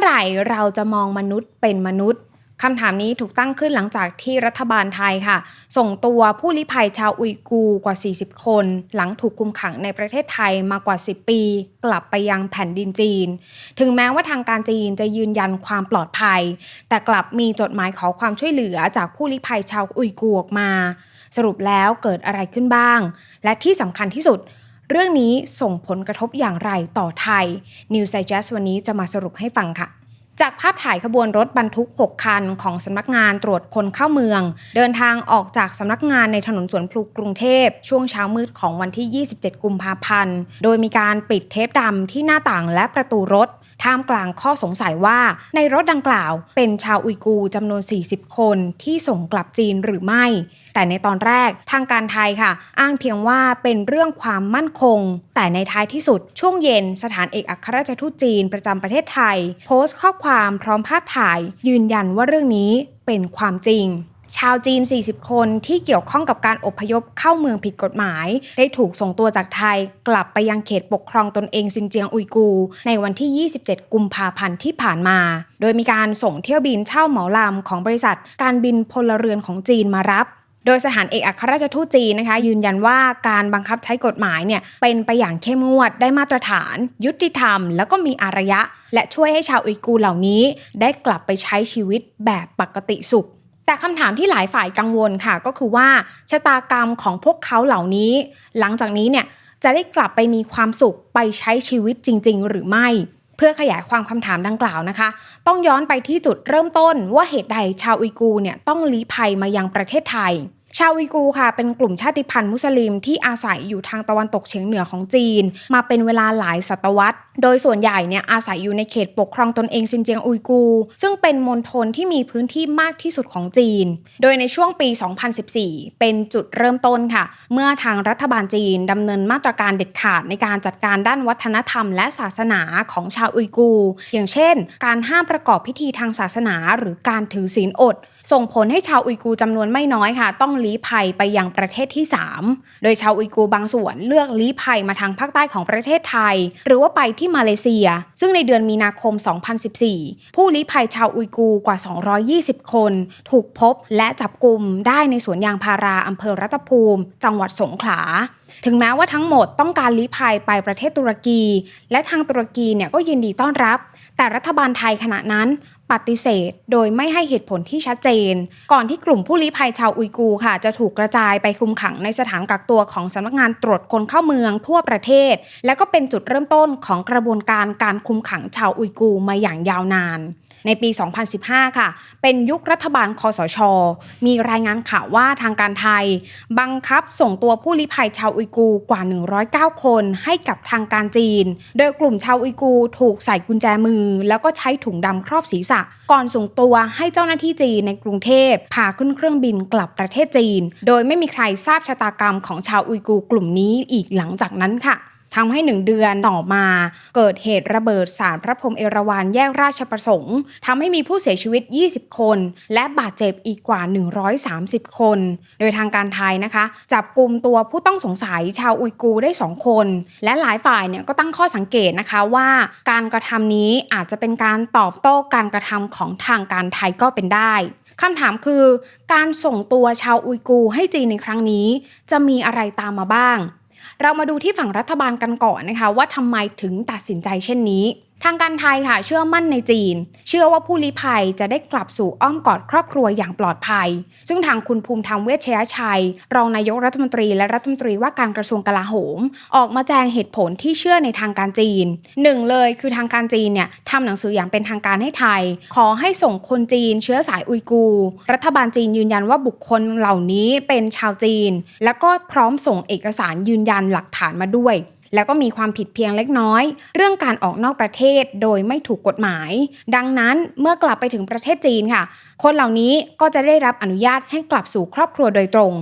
อไหร่เราจะมองมนุษย์เป็นมนุษย์คำถามนี้ถูกตั้งขึ้นหลังจากที่รัฐบาลไทยค่ะ ส่งตัวผู้ลี้ภัยชาวอุยกูร์กว่า 40 คน หลังถูกคุมขังในประเทศไทยมากว่า 10 ปี กลับไปยังแผ่นดินจีน ถึงแม้ว่าทางการจีนจะยืนยันความปลอดภัย แต่กลับมีจดหมายขอความช่วยเหลือจากผู้ลี้ภัยชาวอุยกูร์ออกมา สรุปแล้วเกิดอะไรขึ้นบ้าง และที่สำคัญที่สุด เรื่องนี้ส่งผลกระทบอย่างไรต่อไทย News i g e s t วันนี้จะมาสรุปให้ฟังค่ะ จากภาพถ่ายขบวนรถบรรทุก 6 คัน ของสำนักงานตรวจคนเข้าเมือง เดินทางออกจากสำนักงานในถนนสวนพลูกรุงเทพ ช่วงเช้ามืดของวันที่ 27 กุมภาพันธ์ โดยมีการปิดเทปดำที่หน้าต่างและประตูรถ ท่ามกลางข้อสงสัยว่าในรถดังกล่าวเป็นชาวอุยกูจำนวน 40 คนที่ส่งกลับจีนหรือไม่ แต่ในตอนแรกทางการไทยค่ะ อ้างเพียงว่าเป็นเรื่องความมั่นคง แต่ในท้ายที่สุดช่วงเย็นสถานเอกอัครราชทูตจีนประจำประเทศไทย โพสต์ข้อความพร้อมภาพถ่าย ยืนยันว่าเรื่องนี้เป็นความจริง ชาวจีน 40 คนที่เกี่ยวข้องกับการอพยพเข้าเมืองผิดกฎหมาย ได้ถูกส่งตัวจากไทย กลับไปยังเขตปกครองตนเองซินเจียงอุยกู ในวันที่ 27 กุมภาพันธ์ที่ผ่านมา โดยมีการส่งเที่ยวบินเช่าเหมาลำของบริษัท การบินพลเรือนของจีนมารับโดยสถานเอกอัครราชทูตจีนนะคะ ยืนยันว่าการบังคับใช้กฎหมายเนี่ยเป็นไปอย่างเข้มงวดได้มาตรฐาน ยุติธรรม แล้วก็มีอารยะ และช่วยให้ชาวอุยกูเหล่านี้ ได้กลับไปใช้ชีวิตแบบปกติสุข แต่คำถามที่หลายฝ่ายกังวลค่ะ ก็คือว่าชะตากรรมของพวกเขาเหล่านี้ หลังจากนี้เนี่ยจะได้กลับไปมีความสุขไปใช้ชีวิตจริง ๆ หรือไม่ เพื่อขยายความคำถามดังกล่าวนะคะ ต้องย้อนไปที่จุดเริ่มต้นว่าเหตุใดชาวอุยกูเนี่ยต้องลี้ภัยมายังประเทศไทย ชาวอุยกูค่ะเป็นกลุ่มชาติพันธุ์มุสลิมที่อาศัยอยู่ทางตะวันตกเฉียงเหนือของจีน มาเป็นเวลาหลายศตวรรษ โดยส่วนใหญ่เนี่ยอาศัยอยู่ในเขตปกครองตนเองซินเจียงอุยกู ซึ่งเป็นมณฑลที่มีพื้นที่มากที่สุดของจีน โดยในช่วงปี 2014 เป็นจุดเริ่มต้นค่ะ เมื่อทางรัฐบาลจีนดำเนินมาตรการเด็ดขาดในการจัดการด้านวัฒนธรรม และศาสนาของชาวอุยกู อย่างเช่น การห้ามประกอบพิธีทางศาสนา หรือการถือศีลอดส่งผลให้ชาวอุยกูร์จำนวนไม่น้อยค่ะ ต้องลี้ภัยไปยังประเทศที่ 3 โดยชาวอุยกูร์บางส่วนเลือกลี้ภัยมาทางภาคใต้ของประเทศไทย หรือว่าไปที่มาเลเซีย ซึ่งในเดือนมีนาคม 2014 ผู้ลี้ภัยชาวอุยกูร์กว่า 220 คน ถูกพบและจับกลุ่มได้ในสวนยางพาราอำเภอรัตภูมิ จังหวัดสงขลาถึงแม้ว่าทั้งหมดต้องการลี้ภัยไปประเทศตุรกี และทางตุรกีเนี่ยก็ยินดีต้อนรับ แต่รัฐบาลไทยขณะนั้น ปฏิเสธ โดยไม่ให้เหตุผลที่ชัดเจน ก่อนที่กลุ่มผู้ลี้ภัยชาวอุยกูร์ค่ะ จะถูกกระจายไปคุมขังในสถานกักตัวของสำนักงานตรวจคนเข้าเมืองทั่วประเทศ และก็เป็นจุดเริ่มต้นของกระบวนการการคุมขังชาวอุยกูร์มาอย่างยาวนาน ในปี 2015 ค่ะ เป็นยุครัฐบาลคอสช มีรายงานข่าวว่าทางการไทย บังคับส่งตัวผู้ลี้ภัยชาวอุยกูกว่า 109 คนให้กับทางการจีน โดยกลุ่มชาวอุยกูถูกใส่กุญแจมือ แล้วก็ใช้ถุงดำครอบศีรษะ ก่อนส่งตัวให้เจ้าหน้าที่จีนในกรุงเทพพาขึ้นเครื่องบินกลับประเทศจีน โดยไม่มีใครทราบชะตากรรมของชาวอุยกูกลุ่มนี้อีกหลังจากนั้นค่ะ ทำให้หนึ่งเดือนต่อมา เกิดเหตุระเบิดสารพระพรหมเอราวัณแยกราชประสงค์ทำให้มีผู้เสียชีวิต 20 คน และบาดเจ็บอีกกว่า 130 คน โดยทางการไทยนะคะ จับกลุ่มตัวผู้ต้องสงสัยชาวอุยกูได้ 2 คน และหลายฝ่ายเนี่ยก็ตั้งข้อสังเกตนะคะว่า การกระทำนี้อาจจะเป็นการตอบโต้การกระทำของทางการไทยก็เป็นได้คำถามคือ การส่งตัวชาวอุยกูให้จีนในครั้งนี้ จะมีอะไรตามมาบ้าง เรามาดูที่ฝั่งรัฐบาลกันก่อนนะคะ ว่าทำไมถึงตัดสินใจเช่นนี้ ทางการไทยค่ะเชื่อมั่นในจีน เชื่อว่าผู้ลี้ภัยจะได้กลับสู่อ้อมกอดครอบครัวอย่างปลอดภัย ซึ่งทางคุณภูมิธรรมเวชยชัย รองนายกรัฐมนตรีและรัฐมนตรีว่าการกระทรวงกลาโหม ออกมาแจงเหตุผลที่เชื่อในทางการจีนหนึ่งเลยคือทางการจีนเนี่ยทำหนังสืออย่างเป็นทางการให้ไทย ขอให้ส่งคนจีนเชื้อสายอุยกูร์รัฐบาลจีนยืนยันว่าบุคคลเหล่านี้เป็นชาวจีน แล้วก็พร้อมส่งเอกสารยืนยันหลักฐานมาด้วย แล้วก็มีความผิดเพียงเล็กน้อย เรื่องการออกนอกประเทศโดยไม่ถูกกฎหมาย ดังนั้นเมื่อกลับไปถึงประเทศจีนค่ะ คนเหล่านี้ก็จะได้รับอนุญาตให้กลับสู่ครอบครัวโดยตรง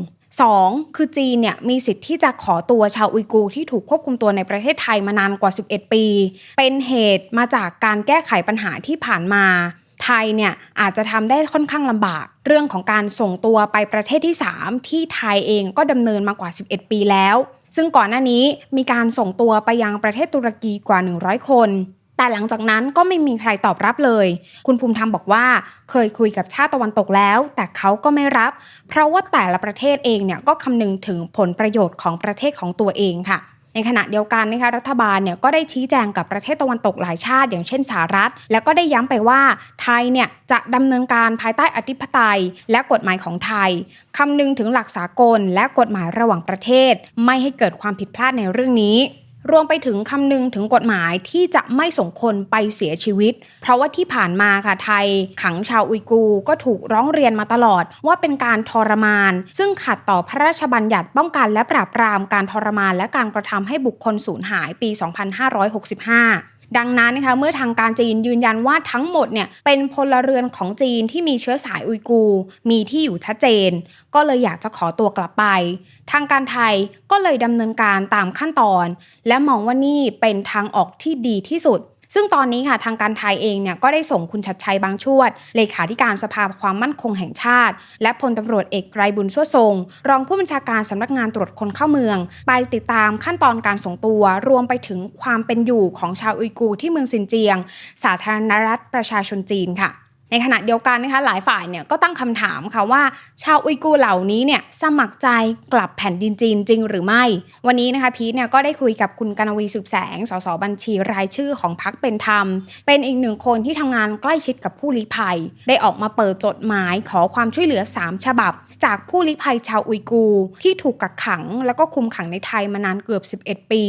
2. คือจีนเนี่ยมีสิทธิ์ที่จะขอตัวชาวอุยกูที่ถูกควบคุมตัวในประเทศไทยมานานกว่า 11 ปี เป็นเหตุมาจากการแก้ไขปัญหาที่ผ่านมา ไทยเนี่ยอาจจะทำได้ค่อนข้างลำบาก เรื่องของการส่งตัวไปประเทศที่ 3 ที่ไทยเองก็ดำเนินมากว่า 11 ปีแล้ว ซึ่งก่อนหน้านี้มีการส่งตัวไปยังประเทศตุรกีกว่า 100 คน แต่หลังจากนั้นก็ไม่มีใครตอบรับเลย คุณภูมิธรรมบอกว่า เคยคุยกับชาติตะวันตกแล้ว แต่เขาก็ไม่รับ เพราะว่าแต่ละประเทศเองเนี่ยก็คำนึงถึงผลประโยชน์ของประเทศของตัวเองค่ะ ในขณะเดียวกันนะคะรัฐบาลเนี่ยก็ได้ชี้แจงกับประเทศตะวันตกหลายชาติ อย่างเช่นสหรัฐ แล้วก็ได้ย้ำไปว่าไทยเนี่ยจะดำเนินการภายใต้อธิปไตย และกฎหมายของไทยคำนึงถึงหลักสากล และกฎหมายระหว่างประเทศ ไม่ให้เกิดความผิดพลาดในเรื่องนี้ รวมไปถึงคำนึงถึงกฎหมายที่จะไม่ส่งคนไปเสียชีวิต เพราะว่าที่ผ่านมาค่ะไทย ขังชาวอุยกูก็ถูกร้องเรียนมาตลอด ว่าเป็นการทรมาน ซึ่งขัดต่อพระราชบัญญัติป้องกันและปราบปรามการทรมานและการกระทำให้บุคคลสูญหายปี 2565 ดังนั้นนะคะเมื่อทางการจีนยืนยันว่าทั้งหมดเนี่ยเป็นพลเรือนของจีนที่มีเชื้อสายอุยกู มีที่อยู่ชัดเจน ก็เลยอยากจะขอตัวกลับไป ทางการไทยก็เลยดำเนินการตามขั้นตอน และมองว่านี่เป็นทางออกที่ดีที่สุด ซึ่งตอนนี้ค่ะทางการไทยเองเนี่ยก็ได้ส่งคุณชัดชัยบางชวด เลขาธิการสภาความมั่นคงแห่งชาติ และพลตำรวจเอกไกรบุญชั่วทรง รองผู้บัญชาการสำนักงานตรวจคนเข้าเมือง ไปติดตามขั้นตอนการส่งตัว รวมไปถึงความเป็นอยู่ของชาวอุยกูที่เมืองซินเจียง สาธารณรัฐประชาชนจีนค่ะ ในขณะเดียวกันนะคะหลายฝ่ายเนี่ยก็ตั้งคำถามค่ะว่า ชาวอุยกูเหล่านี้เนี่ยสมัครใจกลับแผ่นดินจีนจริงหรือไม่ วันนี้นะคะพีทเนี่ยก็ได้คุยกับคุณกนวีสืบแสงสสบัญชีรายชื่อของพักเป็นธรรม เป็นอีกหนึ่งคนที่ทำงานใกล้ชิดกับผู้ลี้ภัย ได้ออกมาเปิดจดหมายขอความช่วยเหลือ 3 ฉบับ จากผู้ลี้ภัยชาวอุยกู ที่ถูกกักขัง แล้วก็คุมขังในไทยมานานเกือบ 11 ปี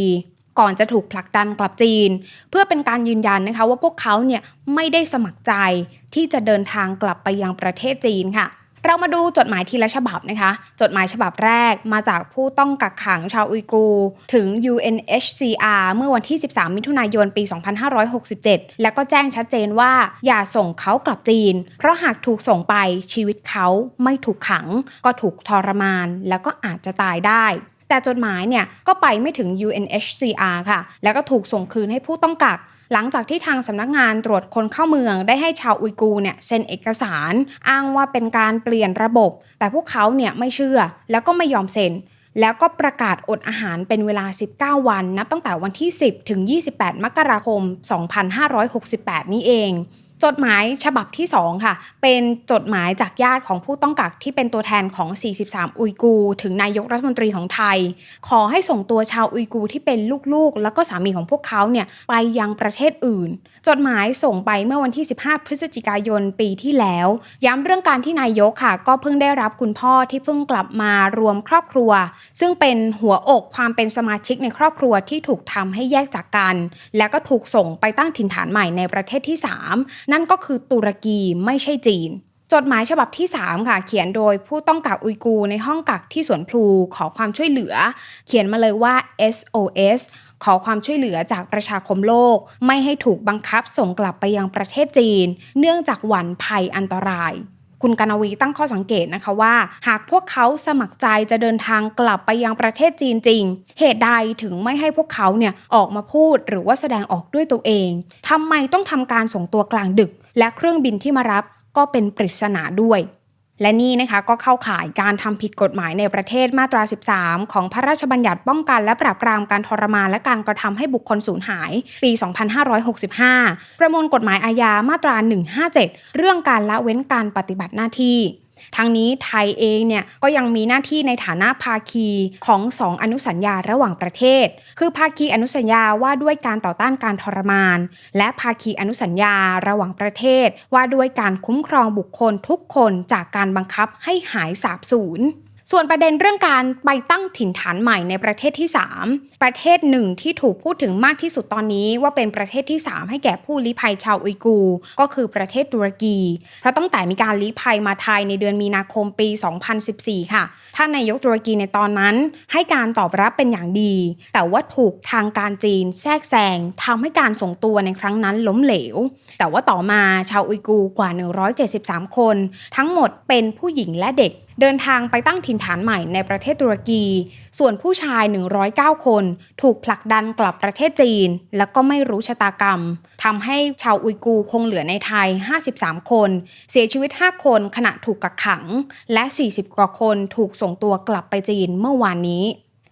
ก่อนจะถูกผลักดันกลับจีน เพื่อเป็นการยืนยันนะคะว่าพวกเขาเนี่ยไม่ได้สมัครใจที่จะเดินทางกลับไปยังประเทศจีนค่ะ เรามาดูจดหมายทีละฉบับนะคะ จดหมายฉบับแรกมาจากผู้ต้องกักขังชาวอุยกูถึง UNHCR เมื่อวันที่ 13 มิถุนายนปี 2567 และก็แจ้งชัดเจนว่าอย่าส่งเขากลับจีน เพราะหากถูกส่งไปชีวิตเขาไม่ถูกขัง ก็ถูกทรมาน แล้วก็อาจจะตายได้ แต่จดหมายเนี่ยก็ไปไม่ถึง UNHCR ค่ะ แล้วก็ถูกส่งคืนให้ผู้ต้องกักหลังจากที่ทางสำนักงานตรวจคนเข้าเมืองได้ให้ชาวอุยกูเนี่ยเซ็นเอกสาร อ้างว่าเป็นการเปลี่ยนระบบ แต่พวกเขาเนี่ยไม่เชื่อแล้วก็ไม่ยอมเซ็น แล้วก็ประกาศอดอาหารเป็นเวลา 19 วันนับตั้งแต่วันที่ 10 ถึง 28 มกราคม 2568 นี้เอง จดหมายฉบับที่ 2 ค่ะ เป็นจดหมายจากญาติของผู้ต้องกักที่เป็นตัวแทนของ 43 อุยกูร์ถึงนายกรัฐมนตรีของไทย ขอให้ส่งตัวชาวอุยกูร์ที่เป็นลูกๆ แล้วก็สามีของพวกเขาเนี่ยไปยังประเทศอื่น จดหมายส่งไปเมื่อวันที่ 15 พฤศจิกายนปีที่แล้ว ย้ำเรื่องการที่นายกค่ะ ก็เพิ่งได้รับคุณพ่อที่เพิ่งกลับมารวมครอบครัว ซึ่งเป็นหัวอกความเป็นสมาชิกในครอบครัวที่ถูกทำให้แยกจากกัน แล้วก็ถูกส่งไปตั้งถิ่นฐานใหม่ในประเทศที่ 3นั่นก็คือตุรกีไม่ใช่จีน จดหมายฉบับที่ 3 ค่ะ เขียนโดยผู้ต้องกักอุยกูในห้องกักที่สวนพลูขอความช่วยเหลือ เขียนมาเลยว่า SOS ขอความช่วยเหลือจากประชาคมโลก ไม่ให้ถูกบังคับส่งกลับไปยังประเทศจีน เนื่องจากหวั่นภัยอันตราย คุณกนวีตั้งข้อสังเกตนะคะว่า หากพวกเขาสมัครใจจะเดินทางกลับไปยังประเทศจีนจริง เหตุใดถึงไม่ให้พวกเขาเนี่ยออกมาพูดหรือว่าแสดงออกด้วยตัวเองทำไมต้องทำการส่งตัวกลางดึก และเครื่องบินที่มารับก็เป็นปริศนาด้วย และนี่นะคะก็เข้าข่ายการทำผิดกฎหมายในประเทศมาตรา 13 ของพระราชบัญญัติป้องกันและปราบปรามการทรมานและการกระทำให้บุคคลสูญหาย ปี 2565 ประมวลกฎหมายอาญามาตรา 157 เรื่องการละเว้นการปฏิบัติหน้าที่ ทั้งนี้ไทยเองเนี่ยก็ยังมีหน้าที่ในฐานะภาคีของสองอนุสัญญาระหว่างประเทศ คือภาคีอนุสัญญาว่าด้วยการต่อต้านการทรมาน และภาคีอนุสัญญาระหว่างประเทศ ว่าด้วยการคุ้มครองบุคคลทุกคนจากการบังคับให้หายสาบสูญ ส่วนประเด็นเรื่องการไปตั้งถิ่นฐานใหม่ในประเทศที่ 3 ประเทศหนึ่งที่ถูกพูดถึงมากที่สุดตอนนี้ว่าเป็นประเทศที่ 3 ให้แก่ผู้ลี้ภัยชาวอุยกู ก็คือประเทศตุรกี เพราะตั้งแต่มีการลี้ภัยมาไทยในเดือนมีนาคมปี 2014 ค่ะ ท่านนายกตุรกีในตอนนั้น ให้การตอบรับเป็นอย่างดี แต่ว่าถูกทางการจีนแทรกแซงทำให้การส่งตัวในครั้งนั้นล้มเหลว แต่ว่าต่อมาชาวอุยกูกว่า 173 คน ทั้งหมดเป็นผู้หญิงและเด็ก เดินทางไปตั้งถิ่นฐานใหม่ในประเทศตุรกี ส่วนผู้ชาย 109 คน ถูกผลักดันกลับประเทศจีน แล้วก็ไม่รู้ชะตากรรมทำให้ชาวอุยกูร์คงเหลือในไทย 53 คน เสียชีวิต 5 คนขณะถูกกักขัง และ 40 กว่าคนถูกส่งตัวกลับไปจีนเมื่อวานนี้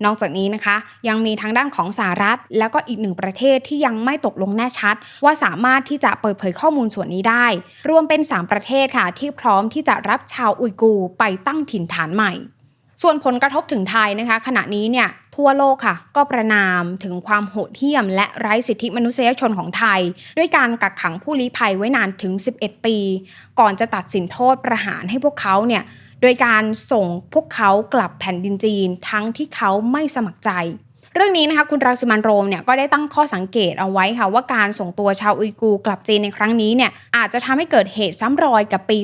นอกจากนี้นะคะยังมีทางด้านของสหรัฐ แล้วก็อีกหนึ่งประเทศที่ยังไม่ตกลงแน่ชัด ว่าสามารถที่จะเปิดเผยข้อมูลส่วนนี้ได้ รวมเป็น 3 ประเทศค่ะ ที่พร้อมที่จะรับชาวอุยกูร์ไปตั้งถิ่นฐานใหม่ ส่วนผลกระทบถึงไทยนะคะ ขณะนี้เนี่ยทั่วโลกค่ะ ก็ประนามถึงความโหดเหี้ยม และไร้สิทธิมนุษยชนของไทย ด้วยการกักขังผู้ลี้ภัยไว้นานถึง 11 ปี ก่อนจะตัดสินโทษประหารให้พวกเขาเนี่ย โดยการส่งพวกเขากลับแผ่นดินจีน ทั้งที่เขาไม่สมัครใจ เรื่องนี้นะคะคุณรังสิมันโรมเนี่ยก็ได้ตั้งข้อสังเกตเอาไว้ค่ะว่าการส่งตัวชาวอุยกูกลับจีนในครั้งนี้เนี่ยอาจจะทำให้เกิดเหตุซ้ำรอยกับปี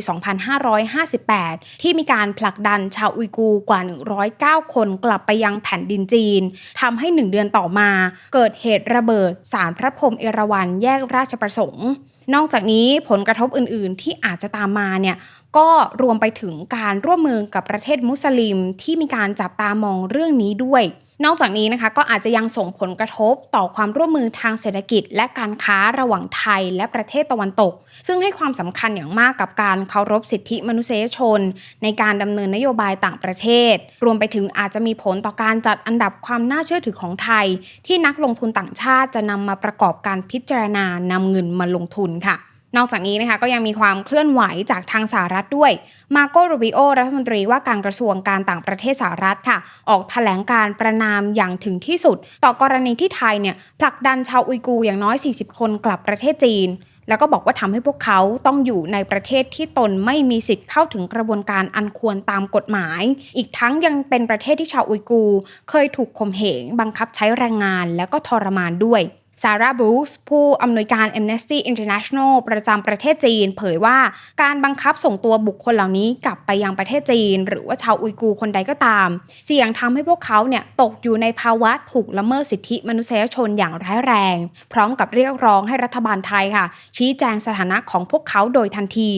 2558 ที่มีการผลักดันชาวอุยกูกว่า 109 คนกลับไปยังแผ่นดินจีนทำให้หนึ่งเดือนต่อมา เกิดเหตุระเบิดสารพระพรหมเอราวัณแยกราชประสงค์ นอกจากนี้ผลกระทบอื่น ๆ ที่อาจจะตามมาเนี่ยก็รวมไปถึงการร่วมมือกับประเทศมุสลิมที่มีการจับตามองเรื่องนี้ด้วย นอกจากนี้นะคะก็อาจจะยังส่งผลกระทบต่อความร่วมมือทางเศรษฐกิจ และการค้าระหว่างไทยและประเทศตะวันตก ซึ่งให้ความสำคัญอย่างมากกับการเคารพสิทธิมนุษยชน ในการดำเนินนโยบายต่างประเทศ รวมไปถึงอาจจะมีผลต่อการจัดอันดับความน่าเชื่อถือของไทย ที่นักลงทุนต่างชาติจะนำมาประกอบการพิจารณานำเงินมาลงทุนค่ะ นอกจากนี้นะคะก็ยังมีความเคลื่อนไหวจากทางสหรัฐด้วย มาโกโรบิโอรัฐมนตรีว่าการกระทรวงการต่างประเทศสหรัฐค่ะ ออกแถลงการประนามอย่างถึงที่สุด ต่อกรณีที่ไทยเนี่ยผลักดันชาวอุยกูร์อย่างน้อย 40 คนกลับประเทศจีน แล้วก็บอกว่าทำให้พวกเขาต้องอยู่ในประเทศที่ตนไม่มีสิทธิ์เข้าถึงกระบวนการอันควรตามกฎหมาย อีกทั้งยังเป็นประเทศที่ชาวอุยกูร์เคยถูกข่มเหงบังคับใช้แรงงานแล้วก็ทรมานด้วย ซาร่าบรูซผู้อำนวยการ Amnesty International ประจำประเทศจีน เผยว่าการบังคับส่งตัวบุคคลเหล่านี้กลับไปยังประเทศจีน หรือว่าชาวอุยกูร์คนใดก็ตาม เสี่ยงทำให้พวกเขาเนี่ยตกอยู่ในภาวะถูกละเมิดสิทธิมนุษยชนอย่างร้ายแรง พร้อมกับเรียกร้องให้รัฐบาลไทยค่ะ ชี้แจงสถานะของพวกเขาโดยทันที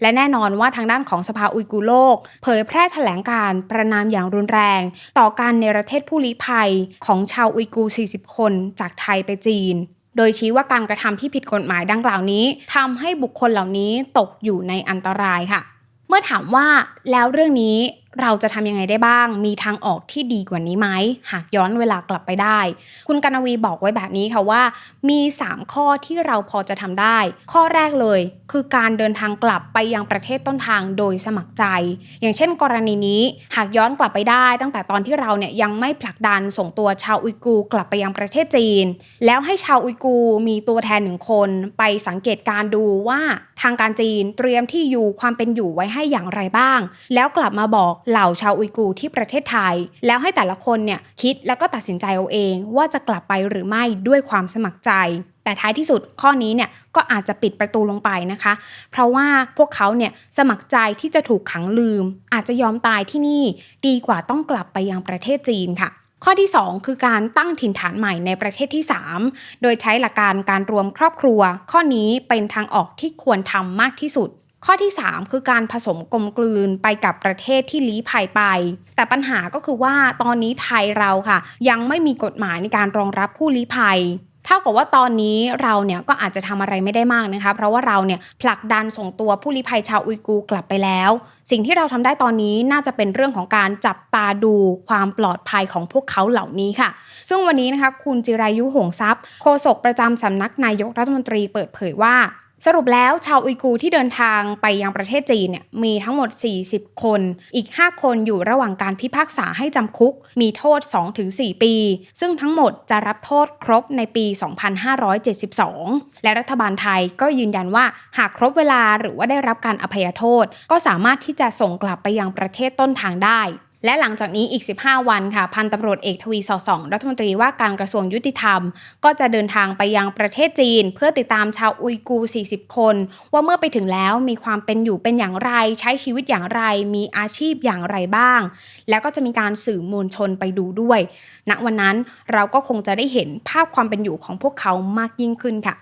และแน่นอนว่าทางด้านของสภาอุยกูร์โลก เผยแพร่แถลงการประนามอย่างรุนแรง ต่อการในประเทศผู้ลี้ภัยของชาวอุยกูร์40 คน จากไทยไปจีนโดยชี้ว่าการกระทำที่ผิดกฎหมายดังกล่าวนี้ทำให้บุคคลเหล่านี้ตกอยู่ในอันตรายค่ะ เมื่อถามว่าแล้วเรื่องนี้ เราจะทำยังไงได้บ้าง มีทางออกที่ดีกว่านี้ไหม หากย้อนเวลากลับไปได้ คุณกนวีบอกไว้แบบนี้ค่ะว่า มี 3 ข้อที่เราพอจะทำได้ ข้อแรกเลย คือการเดินทางกลับไปยังประเทศต้นทางโดยสมัครใจ อย่างเช่น กรณีนี้ หากย้อนกลับไปได้ ตั้งแต่ตอนที่เราเนี่ยยังไม่ผลักดันส่งตัวชาวอุยกูกลับไปยังประเทศจีน แล้วให้ชาวอุยกูมีตัวแทนหนึ่งคน ไปสังเกตการดูว่าทางการจีนเตรียมที่อยู่ความเป็นอยู่ไว้ให้อย่างไรบ้าง แล้วกลับมาบอกเหล่าชาวอุยกูที่ประเทศไทย แล้วให้แต่ละคนเนี่ยคิดแล้วก็ตัดสินใจเอาเอง ว่าจะกลับไปหรือไม่ด้วยความสมัครใจ แต่ท้ายที่สุดข้อนี้เนี่ยก็อาจจะปิดประตูลงไปนะคะ เพราะว่าพวกเขาเนี่ยสมัครใจที่จะถูกขังลืม อาจจะยอมตายที่นี่ ดีกว่าต้องกลับไปยังประเทศจีนค่ะข้อที่ 2 คือการตั้งถิ่นฐานใหม่ในประเทศที่ 3 โดยใช้หลักการการรวมครอบครัว ข้อนี้เป็นทางออกที่ควรทำมากที่สุด ข้อที่ 3 คือการผสมกลมกลืนไปกับประเทศที่ลี้ภัยไป แต่ปัญหาก็คือว่าตอนนี้ไทยเราค่ะ ยังไม่มีกฎหมายในการรองรับผู้ลี้ภัยเท่ากับว่าตอนนี้เราเนี่ยก็อาจจะทำอะไรไม่ได้มากนะคะ เพราะว่าเราเนี่ยผลักดันส่งตัวผู้ลี้ภัยชาวอุยกูกลับไปแล้ว สิ่งที่เราทำได้ตอนนี้น่าจะเป็นเรื่องของการจับตาดูความปลอดภัยของพวกเขาเหล่านี้ค่ะ ซึ่งวันนี้นะคะคุณจิรายุหงทรัพย์โฆษกประจำสำนักนายกรัฐมนตรีเปิดเผยว่า สรุปแล้วชาวอุยกูที่เดินทางไปยังประเทศจีนเนี่ยมีทั้งหมด 40 คน อีก 5 คนอยู่ระหว่างการพิพากษาให้จำคุก มีโทษ 2-4 ปี ซึ่งทั้งหมดจะรับโทษครบในปี 2572 และรัฐบาลไทยก็ยืนยันว่าหากครบเวลาหรือว่าได้รับการอภัยโทษ ก็สามารถที่จะส่งกลับไปยังประเทศต้นทางได้ และหลังจากนี้อีก 15 วันค่ะ พันตำรวจเอกทวีสอดส่อง รัฐมนตรีว่าการกระทรวงยุติธรรม ก็จะเดินทางไปยังประเทศจีน เพื่อติดตามชาวอุยกูร์40 คน ว่าเมื่อไปถึงแล้วมีความเป็นอยู่เป็นอย่างไร ใช้ชีวิตอย่างไร มีอาชีพอย่างไรบ้าง แล้วก็จะมีการสื่อมวลชนไปดูด้วยณวันนั้นเราก็คงจะได้เห็นภาพความเป็นอยู่ของพวกเขามากยิ่งขึ้นค่ะ